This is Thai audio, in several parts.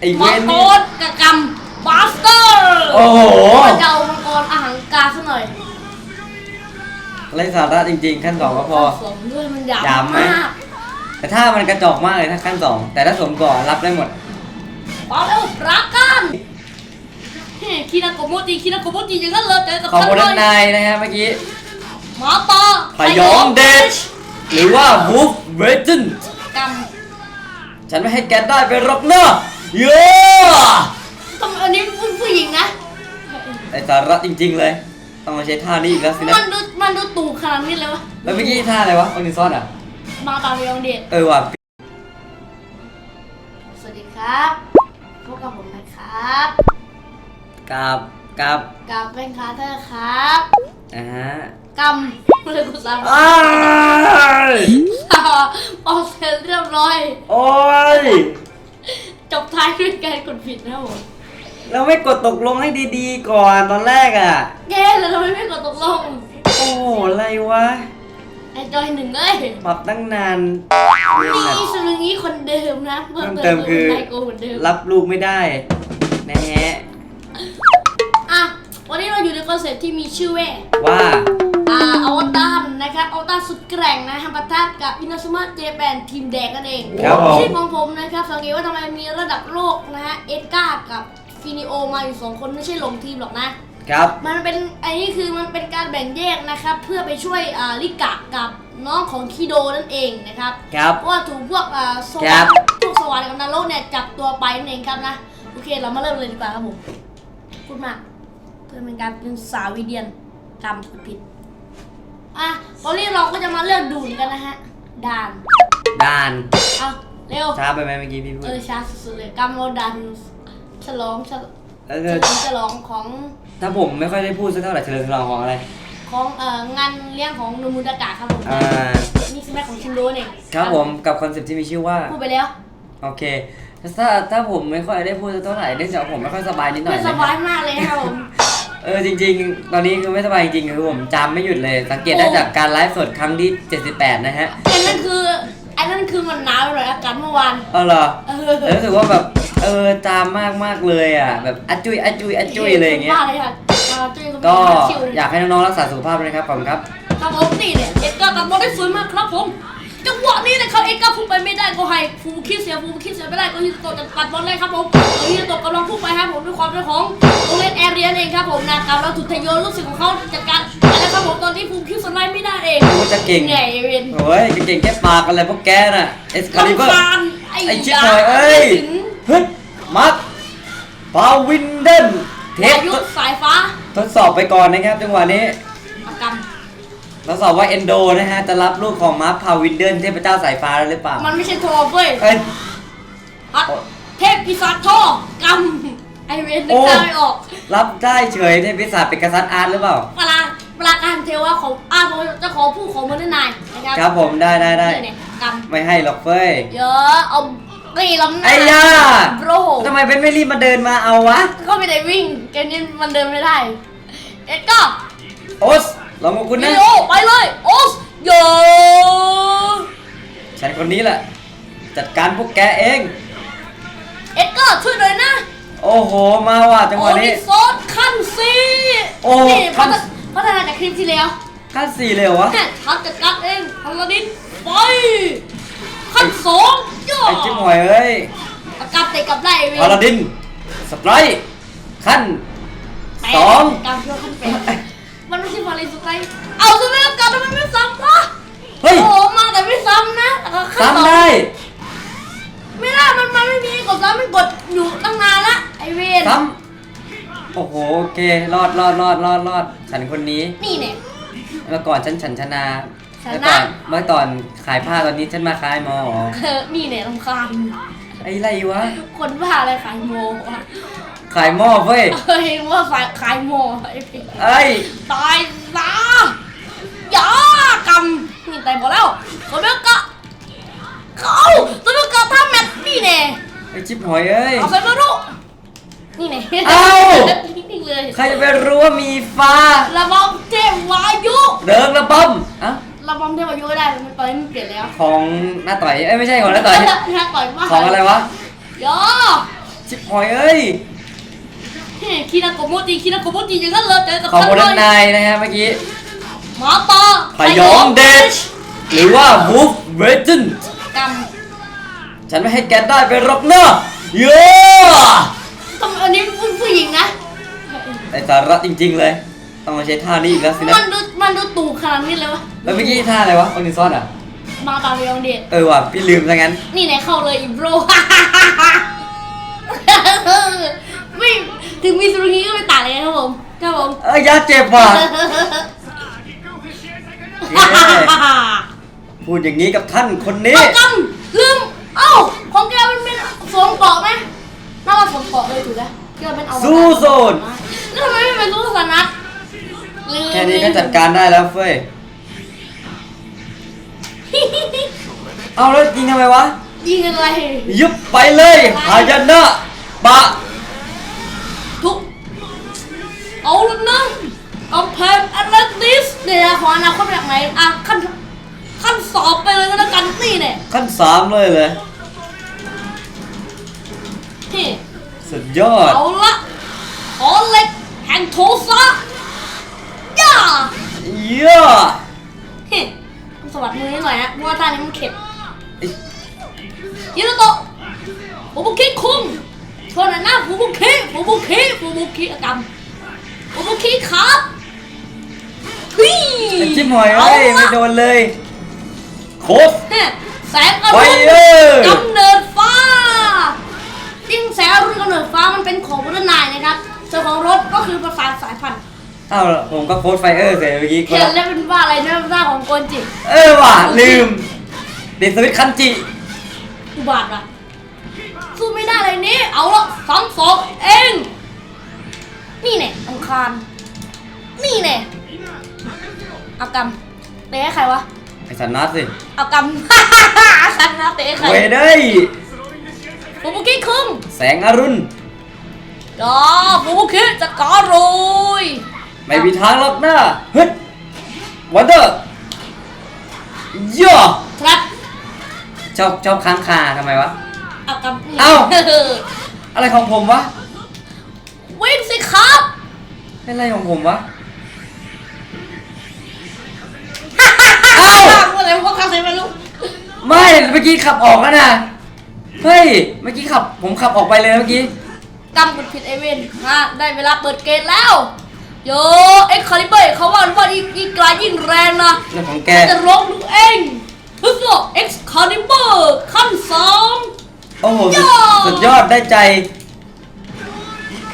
ไอ้มัเว้งนกนี่รกระกำบาสเตอร์โอ้โหก็จะเอามังกรอาหารกาซะหน่อยไรสาระจริง ๆ ขั้นสองก็พอสวมด้วยมันหยาบหยาบไหม มากแต่ถ้ามันกระจอกมากเลยถ้าขั้นสองแต่ถ้าสวมก่อนรับได้หมดเอาเร็วรักกันเฮ้ยคินาโกโมจิคินาโกโมจิอย่างนั้นเลยเจอกับขอบฉันคุณเลด้านในยนะฮะเมื่อกี้หมาป่าพยองเดชหรือว่า Wolf v e g e n กฉันไม่ให้แกได้ไปหรอกนะ เย้ำต้องอันนี้ผู้ผู้หญิงนะ ไอสาระจริงๆเลย ต้องมาใช้ท่านี้อีกแล้วสินะ มันดูมันดูตู่ขนาดนี้เลยวะแล้วเมื่อกี้ท่าอะไรวะออนิซอนอะ มาตามพยองเดชเออว่ะสวัสดีครับพบกับผมนะครับกับกับกับเป็นคาเตอร์ครับอ่าฮะกำเลยกูซ้ำอ้ายออกเสร็จเรียบร้อย โอ้ยจบท้ายด้วยการกดผิดนะครับผมเราไม่กดตกลงให้ดีๆก่อนตอนแรกอะ แย่เลยเราไม่กดตกลงโอ้โหอะไรวะ ไอ้จอยหนึ่งเอ้ยปรับตั้งนานเรียนแบบ นี่สุนึงี้คนเดิมนะเพิ่มเติมคือไนโกเหมือนเดิมรับลูกไม่ได้นะฮะอะวันนี้เราอยู่ในคอนเซ็ปต์ที่มีชื่อว่าว่า อาอวตารนะครับอวตารสุดแกร่งนะฮะปะทะกับอินาซุมะเจแปนทีมแดงนั่นเองครับผม ชื่อของผมนะครับสังเกตว่าทำไมมีระดับโลกนะฮะเอ็ดการ์กับฟินิโอมาอยู่สองคนไม่ใช่ลงทีมหรอกนะ ครับ มันเป็นไอ้นี่คือมันเป็นการแบ่งแยกนะครับ เพื่อไปช่วยอ่าลิกะกับน้องของคิโดนั่นเองนะครับ ครับ เพราะว่าถูกพวกอ่าสวรัรบรค์พวกสวรรค์กับนรกเนี่ยจับตัวไปนั่นเองครับนะ โอเคเรามาเริ่มเลยดีกว่าครับผมพูดมากเพื่อเป็นการเป็นสาวิเดียนกรรมผิด อะตอนนี้เราก็จะมาเลือกดูนกันนะฮะด่านด่านเอาเร็วช้าไปไหมเมื่อกี้พี่พูดเออช้าสุดๆเลยกรรมเราดันฉลองฉลแล้วเฉก็ลิมฉลองของถ้าผมไม่ค่อยได้พูดสักเท่าไหร่เฉลิมฉลองของอะไร ของเอ่องานเลี้ยงของโนมุดากะครับผมอ่านี่คือแม่ของชินโดเองครับผมกับคอนเซ็ปต์ที่มีชื่อว่าพูดไปแล้วโอเคถ้าถ้าผมไม่ค่อยได้พูดสักเท่าไหร่เนื่องจากผมไม่ค่อยสบายนิดหน่อไม่ยสนะบายมากเลยครับผม เออจริง ๆ ตอนนี้คือไม่สบายจริงๆคือผมจำไม่หยุดเลย สังเกตได้จากการไลฟ์สดครั้งที่ 78 นะฮะไอ้นั่นคือไอ้นั่นคือมันหนาวเลยอากาศเมื่อวานเออเหรอเออแล้วรู้สึกว่าแบบเออจามมากมากๆเลยอะแบบอัจจุยอัจจุยอัจจุยเลยอย่างเงี้ยบ้าเลยค่ะอ่าจุ้ยก็ชิวอยากให้น้องๆรักษาสุขภาพด้วยนะครับผมครับครับผมนี่เนี่ยเอ็ดการ์ตัดบอลได้สวยมากครับผม จังหวะนี้นะครับเอ็ดการ์พุ่งไปไม่ได้ก็ให้ฟูคิดเสียฟูคิดเสียไม่ได้ก็ฮิโตะจะตัดบอลได้ครับผมฮิโตะกำลังพุ่งไปครับผมด้วยความเร็วของโรงเรียนแอเรียนเองครับผมนะครับแล้วถูกทะโยนลูกศิษย์ของเขาจัดการแล้วครับผมตอนนี้ฟูคิดสไลด์ไม่ได้เองกูจะเก่งไงเวนโอ้ยเก่งแค่ปากอะไรพวกแกน่ะเอสคาลิเบอร์ลำคาญไอ้ไอชิบยาหอยเอ้ยถึงฮึดมักปาวินเดนเทพาสยุสายฟ้า ทดสอบไปก่อนนะครับจังหวะนี้อากรรม ทดสอบว่าเอนโดนะฮะจะรับลูกของมาร์คพาวินเดนเทพเจ้าสายฟ้าได้หรือเปล่ามันไม่ใช่โทรเว้ยเอ้ย ฮัทเทพปีศาจท่อกรรมไอเวนนึโอ้กได้ไม่ออกรับได้เฉยเทพพิศาจเป็นกษัตริย์อาร์ตหรือเปล่าเวลาเวลาการเทวะของอาผมจะขอผู้ของมันนายนะครับครับผมได้ได้ได้นี่เนี่ยกรรมไม่ให้หรอกเฟ้ยเยอะเอาตีลำหน้าไอ้ย่า โบรทำไมเป็นไม่รีบมาเดินมาเอาวะ ก็ไม่ได้วิ่งเกมนี้มันเดินไม่ได้เอ็ดก็โอส ลองกับคุณวินะดีโอไปเลยโอสโยฉันคนนี้แหละ จัดการพวกแกเอง เอ็ดก็ช่วยหน่อยนะโอ้โห มาว่ะจังหวะนี้โอซดขั้นซีโอ้นี่ขั้พันฒพัฒนาจากคลิปที่แล้วขั้นสี่เลยเหรอวะแม่ทักจัดการเองพลาดินไปขั้นสองย่อไอ้จิ้มหอยเอ้ยอากาศเตะกลับได้เว้ยพาลาดิน สไตรค์ขั้น แปดสอง การเพื่อขั้นแปด มันไม่ใช่พาเลนสไตล์เอาทำไมอากาศทำไมไม่ซ้ำวะเฮ้ย โอ้โหมาแต่ไม่ซ้ำนะแล้วก็ขั้นสองซ้ำได้ ไม่ได้มันมันไม่มีกดซ้ำมันกดอยู่ตั้งนานละไอเวนซ้ำโอ้โหโอเครอดรอดรอดรอดรอดฉันคนนี้ นี่เนี่ย เมื่อก่อนฉันฉันชนะชเมื่อนะก่อนเมื่อตอนขายผ้าตอนนี้ฉันมาขายหมอเออนี่เนี่ยลำคาญไอ้ไรวะคนบ้าอะไรขายโมวะ ขายหม้อเว้ยเฮ้ยว่าขายขายโมไอ้พี่เอ้ยตายซะอย่ากำนี่ตายหมดแล้วโซเบลกะเขาโซเบลกะทำแมตนี่แน่ไอ้ชิบหอยเอ้ยเอาใส่มาดูนี่แน่เอ้านี่เลยใครจะไปรู้ว่ามีฟ้าระบำเทพวายุเดิงระบำอะระบำเทพวายุก็ได้มันตอนนี้มันเปลี่ยนแล้วของหน้าต่อยเอ้ยไม่ใช่ของหน้าต่อยน่าต่อยมากของอะไรวะย่อชิบหอยเอ้ย เฮ้คีนาโกโมจิคีนาโกโมจิอย่างนั้นเลยเจอกับขอบฉันคุณเลด้านในยนะฮะเมื่อกี้หมาป่าพยองเดชหรือว่า Wolf Legend กรรมฉันไม่ให้แกได้ไปรบเนอะเย้ทำอันนี้ผู้ผู้หญิงนะไอสาระจริง ๆ เลย ต้องมาใช้ท่านี้อีกแล้วสินะ มันดูมันดูตู่ขนาดนี้เลยวะแล้วเมื่อกี้ท่าอะไรวะออนิซอนอะ มาตาพยองเดช เออว่ะพี่ลืมซะงั้น นี่ไหนเข้าเลยอีโบร ไม่ ถึงมีสุรุงี้ก็ไม่ต่างเลยนะครับผมครับผมเอ้ยยาเจ็บว่ะเย้พูดอย่างนี้กับท่านคนนี้เอากำลืม เอ้า ของแกมันเป็นสวมเกาะไหมน่าว่าสวมเกาะเลยถูกไหมแกเป็นเอาสู้โซน แล้วทำไมไม่เป็นสู้สนัดลืมแค่นี้ก็จัดการได้แล้วเฟ้ย เอาแล้วยิงทำไมวะ ยิงอะไร ยุบไปเลยหายนะปะ เอาแล้วนะกำแพงแอตแลนติสเนี่ยขออนาคตแบบไหนอะขั้นขั้นสอบไปเลยก็แล้วกันนี่เนี่ยขั้นสามเลยเลยนี่สุดยอด เอาละขอเหล็กแห่งโทซะย่าเย้เฮ้สวัสดีมือนิดหน่อยนะเพราะว่าท่านี้มันเข็ดไอ้ยูโนโตะฟูบุคิคุงโทษนะนะฟูบุคิฟูบุคิฟูบุคิอากรรม ฟูบุคิครับฮี่ไอ้จิ้มหอยเอ้ยไม่โดนเลยโคตรเนี่ยแสงอไฟรุณเออร์กำเนิดฟ้าจริงแสงอรุณกำเนิดฟ้ามันเป็นของวัฒนายนะครับส่วนของรถก็คือประสานสายพันธุ์เอ้าผมก็โค้ดไฟเออร์เสร็จเมื่อกี้เขียนแล้วเป็นว่าอะไรนะหน้าของโกนจิเออว่ะลืมดิสวิตคันจิ อุบาทอะสู้ไม่ได้เลยนี่เอาละสามสองเอง นี่แน่อังคาร นี่แน่อากรรมเตะให้ใครวะ ไอสันนัดสิอากรรมสันนะเตะให้ใครเวเด้ยฟูบุกิคุงแสงอรุณ ดอฟูบุกิจะกอรุยไม่มีทางหรอกนะฮึดวันเดอร์ย่อครับชอบชอบค้างคาทำไมวะอากรรมเอ้า อะไรของผมวะ วิ่งสิครับ เป็นอะไรของผมวะ เอ้าอะไรพวกเขาใส่ไม่รู้ไม่เมื่อกี้ขับออกแล้วนะ เฮ้ย เมื่อกี้ขับผมขับออกไปเลยเมื่อกี้ กำกดผิดเอเวนฮะได้เวลาเปิดเกตแล้ว โยเอ็กคาลิเบอร์เขาว่าว่าอีอีกลายยิ่งแรงนะ เรื่องของแก จะร้องดูเองฮึกเอ็กคาลิเบอร์ขั้นสอง โอ้โหสุดย่อสุดยอดได้ใจ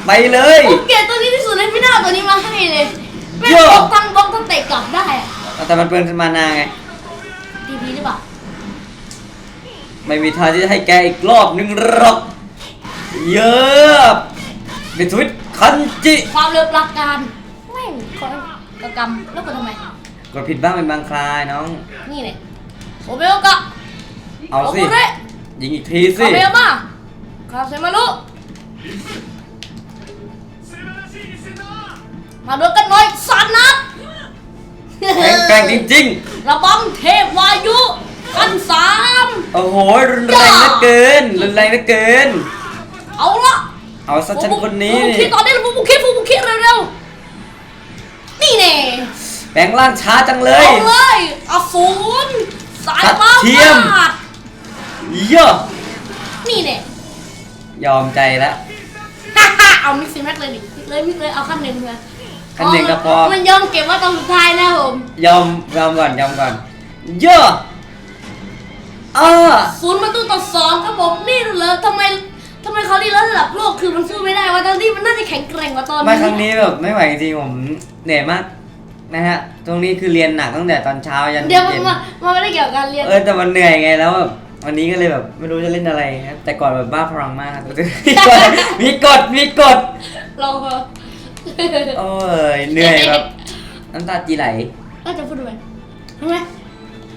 ไปเลย ผมเกลียดตัวนี้ที่สุดเลยไม่น่าเอาตัวนี้มาให้เลยไม่ย่บอล็อกทั้งบล็อกทั้งเตะกลับได้อะแต่มันเปินมานาไงทีพีหรือเปล่าไม่มีทางที่จะให้แกอีกรอบนึงหรอก เยอะเป็นทวิตคันจิความเร็วปราการแม่งคอยกระกำแล้วก็ทำไมกดผิดบ้างเป็นบางครายน้อง นี่เนี่ยโอเบลกะเอาสิโอเบะยิงอีกทีสิโอเบลมาคาเซมารุ มาดูกันหน่อยสามนัดแข็งแกร่งจริงระบำเทพวายุขั้นสามๆ โอ้โห รุนแรงเหลือเกิน รุนแรงเหลือเกิน เอาละเอาซะฉันคนนี้ฟูบุคิตอนนี้ฟูบุคิฟูบุคิเร็วๆนี่แน่แปลงร่างช้าจังเลยเอาเลยอสูรสายฟ้าทัดเทียม ฟาดเยอะนี่แน่ ยอมใจแล้ว ฮ่าฮ่าเอามิกซ์แม็กเลยดิมิกเลยมิกเลยเอาขั้นหนึ่งเลย ขั้นหนึ่งก็พอ มันยอมเก็บไว่าตอนสุดท้ายนะผมยอมยอมก่อนยอมก่อนเยอะอ่าศูนย์ประตูต่อสองครับผมนี่เลยทำไมทำไมเขาดีแล้วระดับโลกคือมันสู้ไม่ได้วะตอนที่มันน่าจะแข็งแกร่งกว่าตอนมาครั้งนี้แบบไม่ไหวจริงๆผมเหนื่อยมากนะฮะ ตรงนี้คือเรียนหนักตั้งแต่ตอนเช้ายันเดี๋ยวมันเย็นมามันไม่ได้เกี่ยวกับการเรียนเออแต่มันเหนื่อยไงแล้วแบบวันนี้ก็เลยแบบไม่รู้จะเล่นอะไรครับแต่ก่อนแบบบ้าพลังมากครับมีกฎมีกฎลองเถอะ โอ้ยเหนื่อยแบบน้ำตาจีไหลน่าจะพูดด้วยใช่ไหม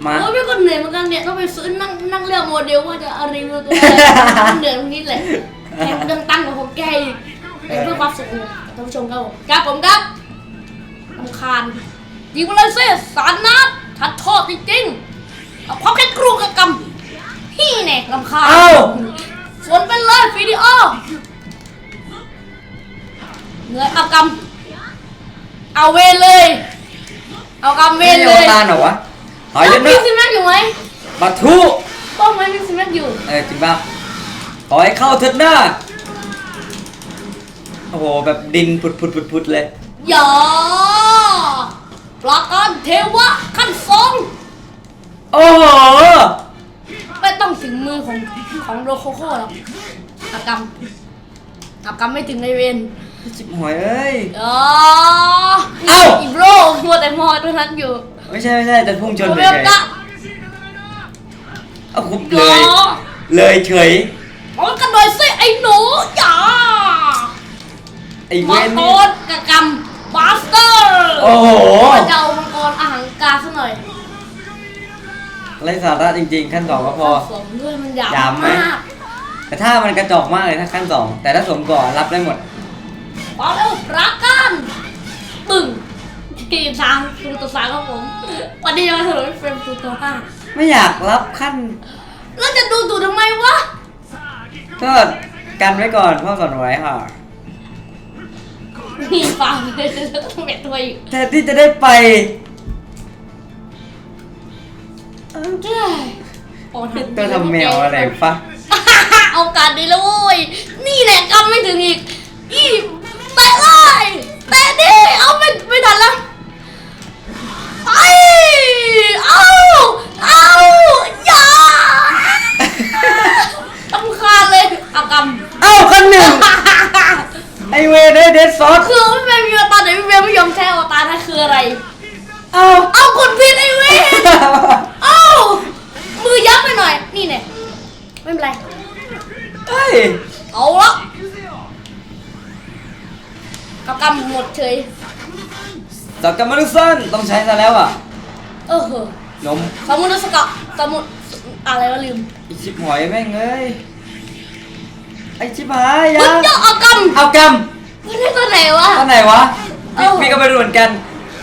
มาโอ้ยไม่คนเหนื่อยเหมือนกันเนี่ยต้องไปซื้อนั่งนั่งเลือกโมเดลว่าจะเอารีวิวตัวอะไรมันเหนื่อยตรงนี้แหละแถมเรื่องตั้งของผมแกอีกเป็นเพื่อความสุขของท่านผู้ชมครับผมครับผมครับลำคาญยิงมาเลยเซ่สารนัดทัดทอดจริงๆเอาความแค่กรูกบกำพี่เนี่ยลำคาญเอ้าโฟนไปเลยฟิดีโอ เหนื่อยเอากำเอาเวรเลย เอากำเวไม่รใช่เลอวยตารเหรอวะถอยเลยมีนะซิมแม็กอยู่ไหมบัทุต้องไหมมีซิมแม็กอยู่เออจริงป่ะขอให้เข้าเถิดหน้าโอ้โหแบบดินผุดผุดผุดผุดเลย อย่าปราการเทวะขั้นสองโอ้โหไม่ต้องถึงมือของของโรโคโค่หรอกอากรรมอากรรมไม่ถึงในเวร จิบหอยเอ้ย อ๋อเอ้า อีโบรมัวแต่มอตัวนั้นอยู่ไม่ใช่ไม่ใช่แต่พุ่งชนโมเฉเบลยกะๆเอาคุบหเลรอย เลยเฉยอ๋อกระโดดสิไอ้หนูอย่าไอ้เวมังนกนี่รกะกรรมบาสเตอร์โอ้โหจะเอามังกรอาหารกาซะหน่อยไรสาระจริง ๆ ขั้นสองก็พอสวมด้วยมันหยาบหยาบไหม มากแต่ถ้ามันกระจอกมากเลยถ้าขั้นสองแต่ถ้าสวมก่อนรับได้หมด พอแล้วรักกันปึ่งทีมทางตูตัวสามครับผมวันนี้จะมาถนนเฟรมตูตัวห้าไม่อยากรับขั้นแล้วจะดูตูทำไมวะก็กันไว้ก่อนพ่อสอนไว้ค่ะมีฟังเลยต้องเบ็ดตัวอีกแทนที่จะได้ไปเจ้ยโอ้ตัวทำแมวอะไรปะ เอาการดีแล้วเว้ยนี่แหละกำไม่ถึงอีกอีแตะ เลยแตะดิเอาไม่ไม่ทันแล้วไปเอาเอาอย่าต้องคาญเลยเอากำเอ้าขั้นหนึ่งไอเวนไอเดดซอสคือไม่เป็นมีอวตารแต่พี่เบลไม่ยอมใช้อวตารนั่นคืออะไร เอ้าเอากดผิดไอ้เวนเอ้ามือยับไปหน่อย นี่เนี่ยไม่เป็นไร เฮ้ยเอาละ กับกำหมดเฉยสักกรรมนุสันต้องใช้ซะแล้วอะเออเหอะนมสมุนสกะสมุนอะไรวะลืมอีชิบหอยแม่งเอ้ยไอชิบหายยัคุณงจะเอากเอากรรมำไม่ได้ตัวไหนวะตอนไหนวะเอ้าพี่ก็ไม่รู้เหมือนกัน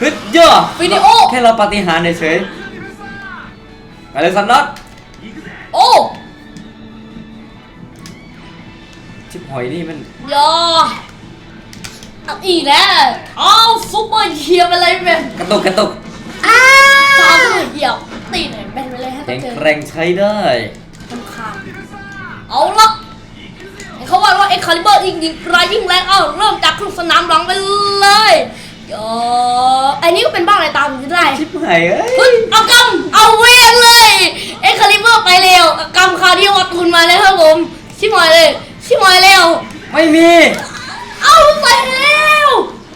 ฮึดเยอะวิดีโอ แค่เราปาฏิหาริย์เฉยๆมาเลยสันน็อตโอ้ชิบหอยนี่มันยอ เอาอีกแล้วเอาซุปเปอร์เหยียบอะไรแบบกระตุกกระตุกอ้าตามเลยเหยียบตีหน่อยแบนไปเลยให้ตัแข็วงเจอแกร่งใช้ได้ตำคาญเอาละเห็นเขาว่าว่าเอ็กคาลิเบอร์ยิงยิงรายยิ่งแรงเอาเริ่มจากครึ่งสนามหลังไปเลยยออันนี้ก็เป็นบ้าอะไรตามอยู่ได้ชิบหายเอ้ยเฮ้ยเอากำเอาเวนเลยเอ็กคาลิเบอร์ไปเร็วเอากำคาร์ดิโอตุนมาเลยครับผมชิมอยเลยชิมอยเร็วไม่มี เอาไปเร็ว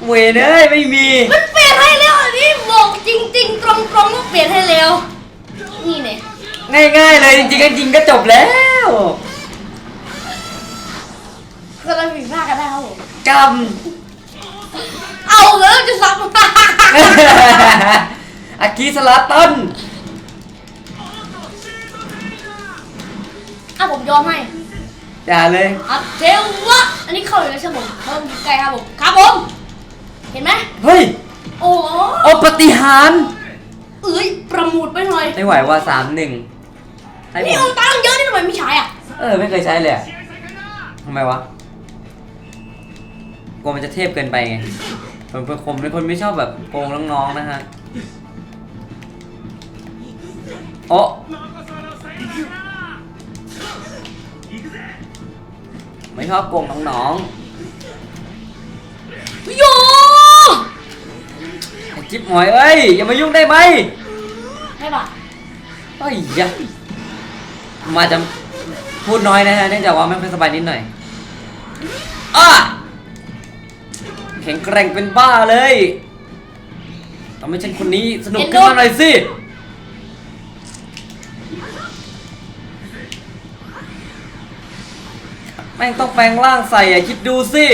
เวยเอ้ยไม่มี มันเปลี่ยนให้แล้วอันนี้บอกจริง ๆ ตรงๆว่าเปลี่ยนให้แล้ว นี่เนี่ยง่ายๆเลยจริงๆก็จริงก็จบแล้วก็เลยผิดพลาดกันได้ครับผมกรรมเอาแล้วจะซับอากีสลาตันอะผมยอมให้อย่าเลยอะเทวะอันนี้เข้าอยู่แล้วใช่ไหมผมเข้าอยู่ใกล้ครับผมครับผม เห็นไหมเฮ้ย โอ้โหโอปฏิหารเอ้ยประมูลไปหน่อยไม่ไหวว่าสามหนึ่งให้ผนี่มเอาตังค์เยอะนี่ทำไมไม่ใช้อะเออไม่เคยใช้เลยอะทำไมวะกลัวมันจะเทพเกินไปไงผมเป็นผมเป็นคนไม่ชอบแบบโกงน้องๆนะฮะโอ้ไม่ชอบโกงน้องโยๆไอ้ จิ๊บหอยเอ้ยอย่ามายุ่งได้ไหมให้ป่ะเฮ้ยยะมาจะพูดน้อยนะฮะเนื่องจากว่าไม่ค่อยสบายนิดหน่อยอ้าแข็งแกร่งเป็นบ้าเลยทำให้ฉันคนนี้สนุกขึ้นมาหน่อยสิแม่งต้องแปลงร่างใส่อะคิดดูสิ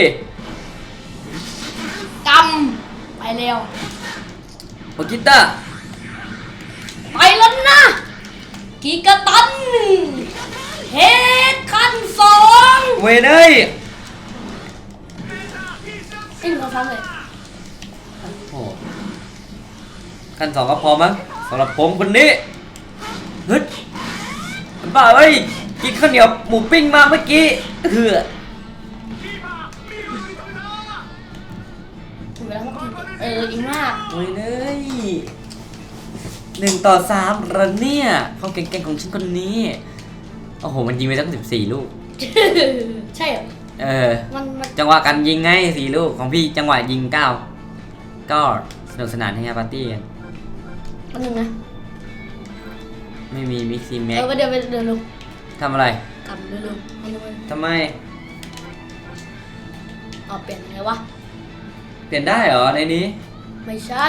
กำไปเร็ว โอกิต้าไปแล้วนะ กีกะตัน เฮดขั้นสองเวยเอ้ยไอ้หนูทำเลยโอ้ขั้นสองก็พอมั้งสำหรับผมคนนี้ฮึดบ้าเอ้ยกินข้าวเหนียวหมูปิ้งมาเมื่อกี้เหือ เอออีกมากโอ้ยเลยหนึ่งต่อสามระเนี่ยเขาเก่งๆของฉันคนนี้ โอ้โห มันยิงไปตั้งสิบสี่ลูก ใช่เหรอเออ มันมันจังหวะการยิงไงสี่ลูกของพี่จังหวะยิงเก้าก็สนุกสนานให้ปาร์ตี้กัน มันหนึ่งนะไม่มีมิกซี่แม็เอกอไปเดี๋ยวไปเดี๋ยวลงทำอะไรกลับเร็วๆมันจะมันทำไม เอาเปลี่ยนยังไงวะ เปลี่ยนได้เหรอในนี้ ไม่ใช่